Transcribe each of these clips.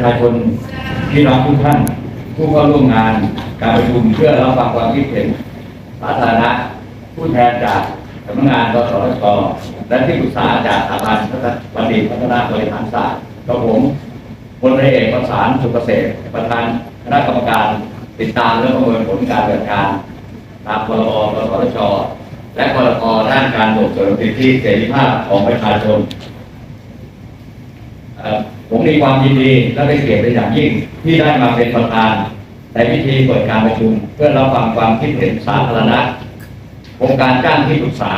ชาชนที่รักทุกท่าน ผู้เข้าร่วมงานการประชุมเพื่อรับฟังความคิดเห็นสาธารณะผู้แทนจากสำนักงานกสทชและที่ปรึกษาจากสถาบันบัณฑิตพัฒนาบริหารศาสตร์กับผมพลเรือเอกประสานสุขเกษตรประธานคณะกรรมการติดตามและประเมินผลการดำเนินการตามพรบกสทช และพรกด้านการส่งเสริมสิทธิเสรีภาพของประชาชน ผมมีความยินดีและเป็นเกียรติเป็นอย่างยิ่งที่ได้มาเป็นประธานในพิธีเปิดการประชุม เพื่อรับฟังความคิดเห็นสาธารณะโครงการจ้างที่ปรึกษา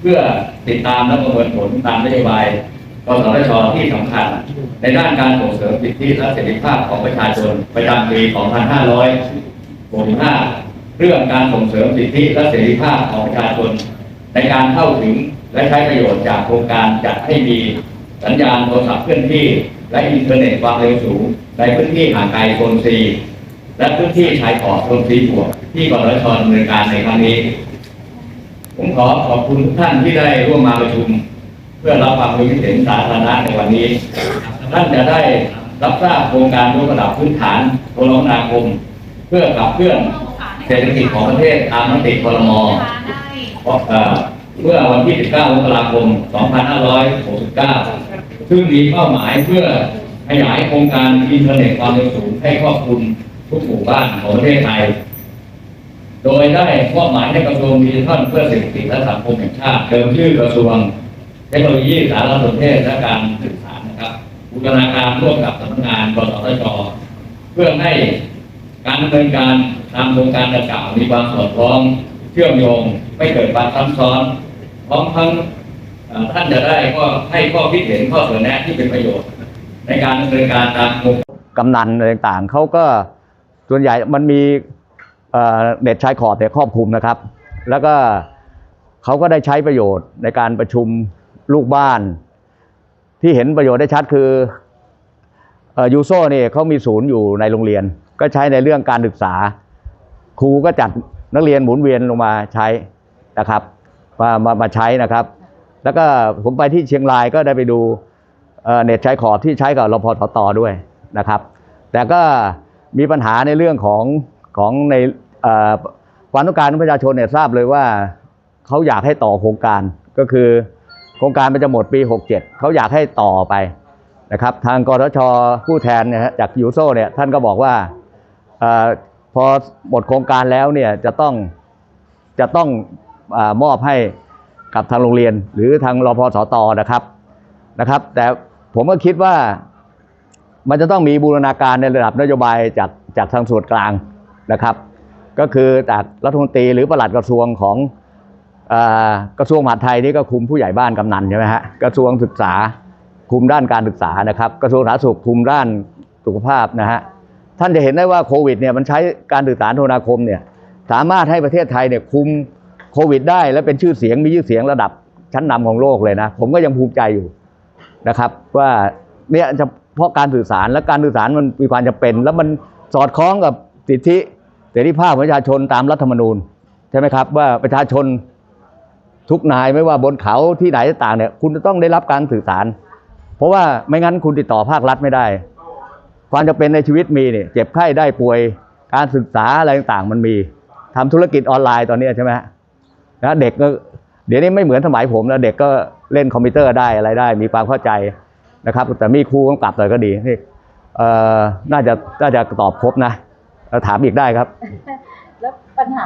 เพื่อติดตามและประเมินผลตามนโยบายกสทชที่สำคัญ ในด้านการส่งเสริมสิทธิและเสรีภาพของประชาชนประจำปี 2565 เรื่องการส่งเสริมสิทธิและเสรีภาพของประชาชน ในการเข้าถึงและใช้ประโยชน์จากโครงการจัดให้มี สัญญาณโทรศัพท์เคลื่อนที่ และอินเทอร์เน็ตความเร็วสูง ในพื้นที่ห่างไกลโซนซีและพื้นที่ชายขอบโซนซีบวกที่กรทชดำเนินการในครั้งนี้ ผมขอขอบคุณทุกท่านที่ได้ร่วมมาประชุม เพื่อรับฟังความคิดเห็นสาธารณะในวันนี้ ท่านจะได้รับทราบโครงการยกระดับพื้นฐานโทรคมนาคม เพื่อขับเคลื่อนเศรษฐกิจของประเทศตามมติครมเพราะเอ่อเมื่อวันที่ 19มกราคม 2569 ซึ่งมีเป้าหมายเพื่อขยายโครงการอินเทอร์เน็ตความเร็วสูงให้ครอบคลุมทุกหมู่บ้านของประเทศไทย โดยได้มอบหมายให้กระทรวงดิจิทัลเพื่อเศรษฐกิจและสังคมแห่งชาติเดิมชื่อกระทรวงเทคโนโลยีสารสนเทศและการสื่อสารนะครับบูรณาการร่วมกับสำนักงานกสทชเพื่อให้การดำเนินการตามโครงการดังกล่าวมีความสอดคล้องเชื่อมโยงไม่เกิดความซ้ำซ้อนพร้อมทั้ง ท่านจะได้ก็ให้ข้อคิดเห็นข้อเสนอแนะที่เป็นประโยชน์ ในการดำเนินการตามกำนันอะไรต่างๆเขาก็ส่วนใหญ่มันมีเอ่อเน็ตชายขอบเนี่ยครอบคลุมนะครับ แล้วก็เขาก็ได้ใช้ประโยชน์ในการประชุมลูกบ้าน ที่เห็นประโยชน์ได้ชัดคือยูโซเนี่ยเขามีศูนย์อยู่ในโรงเรียน ก็ใช้ในเรื่องการศึกษา ครูก็จัดนักเรียนหมุนเวียนลงมาใช้นะครับ มามามาใช้นะครับ แล้วก็ผมไปที่เชียงรายก็ได้ไปดูเน็ตใช้ขอบที่ใช้กับรพทตด้วยนะครับ แต่ก็มีปัญหาในเรื่องของของในความต้องการของประชาชนเนี่ยทราบเลยว่าเขาอยากให้ต่อโครงการก็คือโครงการมันจะหมดปี 67 เขาอยากให้ต่อไปนะครับ ทางกรทชผู้แทนเนี่ยจากยูโซเนี่ยท่านก็บอกว่าอพอหมดโครงการแล้วเนี่ยจะต้องจะต้องอมอบให้ กับทางโรงเรียน หรือทางรพสตนะครับนะครับ แต่ผมก็คิดว่ามันจะต้องมีบูรณาการในระดับนโยบายจากจากทางส่วนกลางนะครับ ก็คือจากรัฐมนตรีหรือประหลัดกระทรวงของอกระทรวงมหาดไทยนี่ก็คุมผู้ใหญ่บ้านกำนันใช่ไหมฮะกระทรวงศึกษาคุมด้านการศึกษานะครับ กระทรวงสาธารณสุขคุมด้านสุขภาพนะฮะท่านจะเห็นได้ว่าโควิดเนี่ยมันใช้การสื่อสารโทรนาคมเนี่ยสามารถให้ประเทศไทยเนี่ยคุม โควิดได้และเป็นชื่อเสียงมีชื่อเสียงระดับชั้นนำของโลกเลยนะ ผมก็ยังภูมิใจอยู่นะครับ ว่าเนี่ยเฉพาะการสื่อสารและการสื่อสารมันมีความจำเป็น แล้วมันสอดคล้องกับสิทธิเสรีภาพประชาชนตามรัฐธรรมนูญใช่ไหมครับ ว่าประชาชนทุกนายไม่ว่าบนเขาที่ไหนต่างเนี่ยคุณจะต้องได้รับการสื่อสาร เพราะว่าไม่งั้นคุณติดต่อภาครัฐไม่ได้ ความจำเป็นในชีวิตมีเนี่ยเจ็บไข้ได้ป่วยการศึกษาอะไรต่างๆมันมีทำธุรกิจออนไลน์ตอนนี้ใช่ไหมฮะ นะเด็กก็เดี๋ยวนี้ไม่เหมือนสมัยผมแล้วเด็กก็เล่นคอมพิวเตอร์ได้อะไรได้ มีความเข้าใจนะครับ แต่มีครูกำกับหน่อยก็ดีนี่เอ่อน่าจะน่าจะตอบครบนะถามอีกได้ครับ แล้วปัญหา